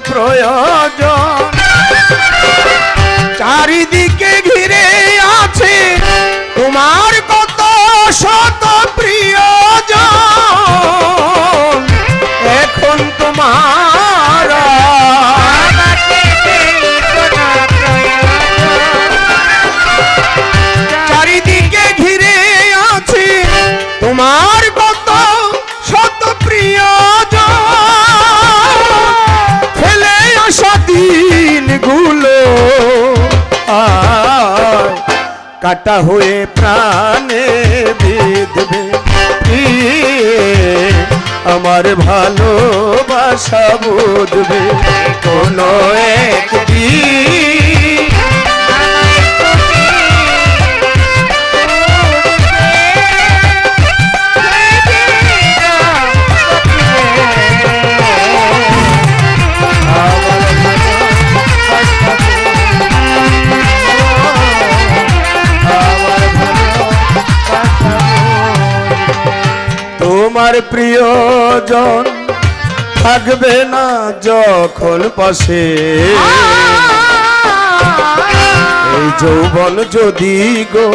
প্রয়োজন। কাটা হয়ে প্রাণে বিধবে। আমার ভালোবাসা বুঝবে? কোনো একদিন তোমার প্রিয়জন থাকবে না যখন পাশে। এই যৌবন যদি গো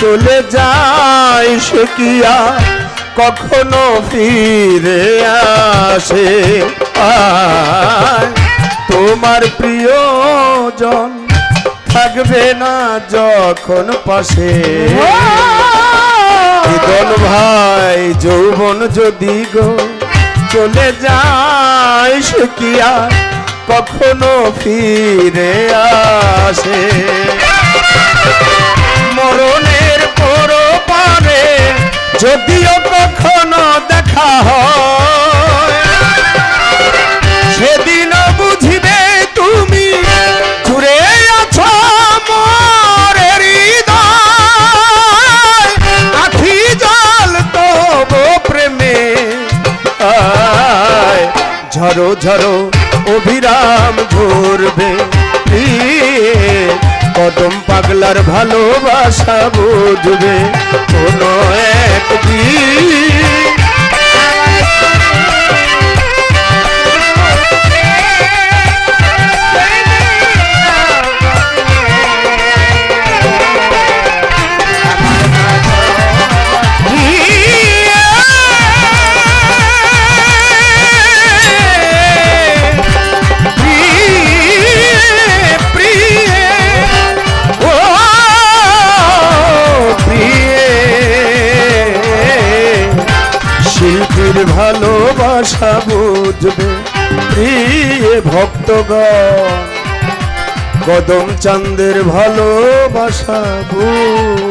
চলে যায়, সে কখনো ফিরে আসে? তোমার প্রিয়জন থাকবে না যখন পাশে। ঈদন ভাই, যৌবন যদি গো চলে যায় সুকিয়া কখনো ফিরে আসে? মরণের পর পারে যদিও ঝরো অভিরাম ঝরবে। কদম পাগলার ভালোবাসা বুঝবে। কোনো একদিন ভালোবাসা বুঝবে প্রিয় ভক্তগণ। কদম চান্দের ভালোবাসা বুঝবে।